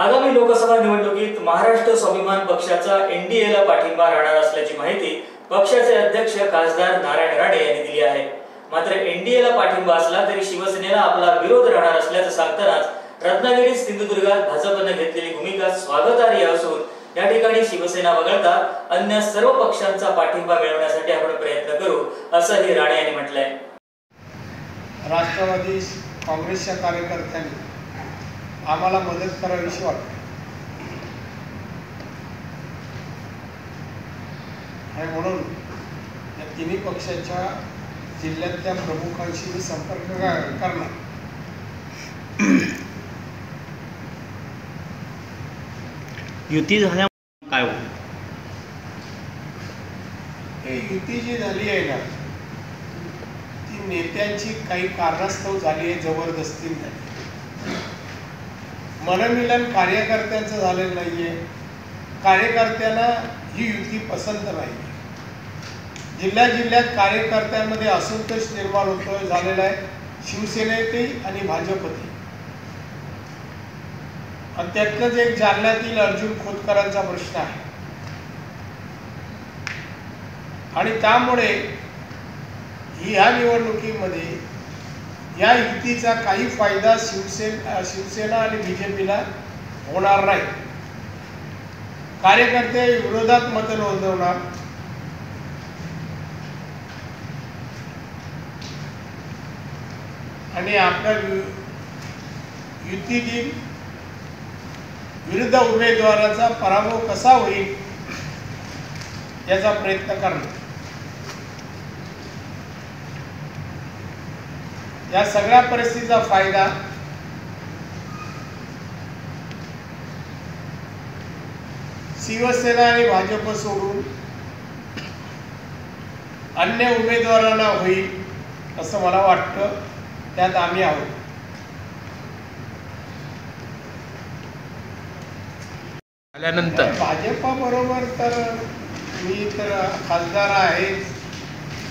आगामी लोकसभा निवडणुकीत महाराष्ट्र स्वाभिमान पक्षाचा एनडीएला पाठिंबा राहणार असल्याची माहिती पक्षाचे अध्यक्ष खासदार नारायण राणे यांनी दिली आहे. मात्र एनडीएला पाठिंबा असला तरी शिवसेनेला आपला विरोध राहणार असल्याचं सांगतानाच रत्नागिरी सिंधुदुर्गात भाजपनं घेतलेली भूमिका स्वागतार्ह असून या ठिकाणी शिवसेना वगळता अन्य सर्व पक्षांचा पाठिंबा मिळवण्यासाठी आपण प्रयत्न करू असंही राणे यांनी म्हटलंय. राष्ट्रवादी काँग्रेसच्या कार्यकर्त्यांनी आम्हाला मदत करावीशी वाटते. आणि म्हणून या तिन्ही पक्षाच्या जिल्ह्यातल्या प्रमुखांशी मी संपर्क करणार. युती झाल्या काय होईल ही युती जी झाली आहे ना ती नेत्यांची काही कारणास्तव झाली आहे जबरदस्ती नाही. मनमिलन कार्यकर्त्यांचं झालेलं नाहीये. कार्यकर्त्यांना ही युती पसंत नाही. जिल्ह्या जिल्ह्यात कार्यकर्त्यांमध्ये असंतोष निर्माण होतोय झालेला आहे. शिवसेनेतही आणि भाजपतही. आणि त्यातलंच एक जालन्यातील अर्जुन खोतकरांचा प्रश्न आहे. आणि त्यामुळे ह्या निवडणुकीमध्ये या युतीचा काही फायदा शिवसेना शिवसेना आणि बी जे पीला होणार नाही. कार्यकर्ते विरोधात मत नोंदवणार. आणि आपल्या युतीतील विरुद्ध उमेदवाराचा पराभव कसा होईल याचा प्रयत्न करणार. या सगळ्या परिस्थितीचा फायदा शिवसेना आणि भाजप सोडून अन्य उमेदवारांना होईल असं मला वाटतं. त्यात आम्ही आहोत. आल्यानंतर. भाजपाबरोबर तर मी तर खासदार आहे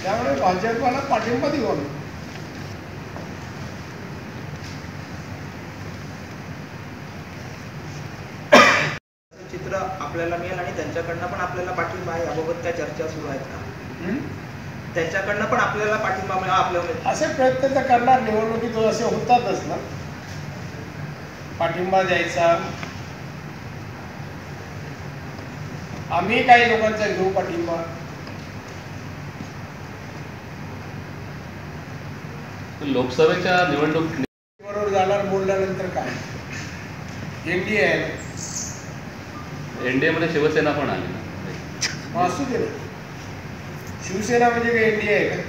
त्यामुळे भाजपाला पाठिंबा देऊ आम्ही. चित्र आपल्याला मिळेल आणि त्यांच्याकडनं पण आपल्याला पाठिंबा आहे. याबाबत काय चर्चा सुरू आहेत का हं? त्यांच्याकडनं पण आपल्याला पाठिंबा मिळा आपल्या असे प्रयत्न तर करणार. निवडणुकीत असे होतातच ना. पाठिंबा द्यायचा. आम्ही काही लोकांचा घेऊ पाठिंबा. लोकसभेच्या निवडणूक बरोबर जाणार बोलल्यानंतर काय? एनडीए आहे एनडीए मध्ये शिवसेना पण आली. ना असू दे. शिवसेना म्हणजे काय एनडीए आहे का?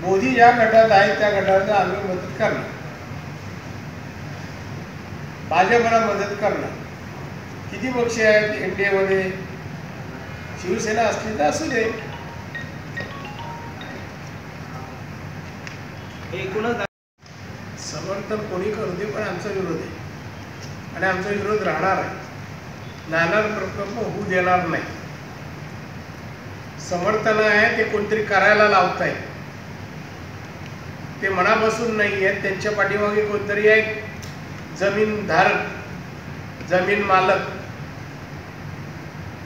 मोदी ज्या गटात आहेत त्या गटाला आम्ही मदत करणार. भाजपला मदत करणार. किती पक्ष आहेत एनडीए मध्ये शिवसेना असली तर असू दे. एकूणच समर्थन कोणी करू दे पण आमचा विरोध आहे. आणि आमचा विरोध राहणार आहे. नाणार प्रकल्प होऊ देणार नाही. समर्थन आहे ते कोणतरी करायला लावताय. ते मनापासून नाही आहेत त्यांच्या पाठीमागे कोणतरी आहे जमीन धारक जमीन मालक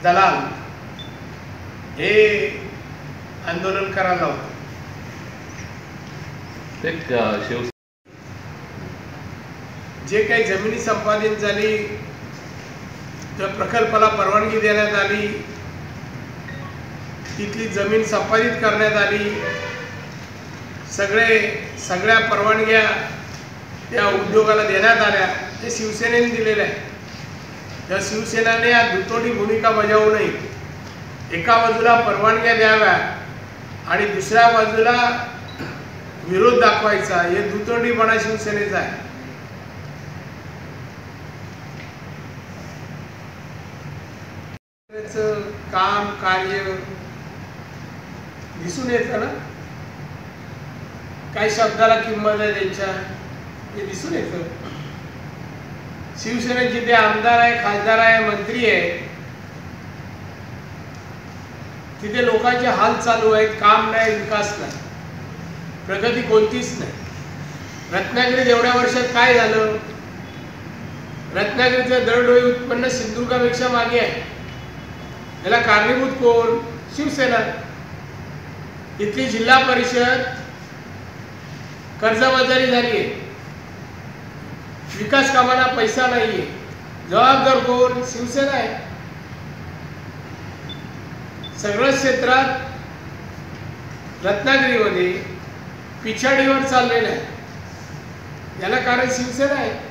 दलाल हे आंदोलन करायला लावतात ते जे काही जमिनी संपादित झाली त्या प्रकल्पाला परवानगी देण्यात आली तिथली जमीन संपादित करण्यात आली सगळे सगळ्या परवानग्या त्या उद्योगाला देण्यात आल्या ते शिवसेनेने दिलेल्या आहे. त्या शिवसेनेने या दुतोडी भूमिका बजावू नये. एका बाजूला परवानग्या द्याव्या आणि दुसऱ्या बाजूला विरोध दाखवायचा हे दुतोंडीपणा शिवसेनेचा आहे. त्याचं काम कार्य दिसून येतं ना? काही शब्दाला किंमत आहे त्यांच्या हे दिसून येतं. शिवसेनेत जिथे आमदार आहे खासदार आहे मंत्री आहे तिथे लोकांचे हाल चालू आहेत काम नाही विकास नाही. प्रगती कोणतीच नाही. रत्नागिरीत एवढ्या वर्षात काय झालं? रत्नागिरीचं दरडोई उत्पन्न सिंधुदुर्गापेक्षा मागे आहे. याला कारणीभूत कोण? शिवसेना. इथली जिल्हा परिषद कर्जबाजारी झाली आहे विकास कामाला पैसा नाहीये. जबाबदार कोण? शिवसेना आहे. सगळ्या क्षेत्रात रत्नागिरीमध्ये पिछाडीवर चाललेलं आहे. याला कारण शिवसेना आहे.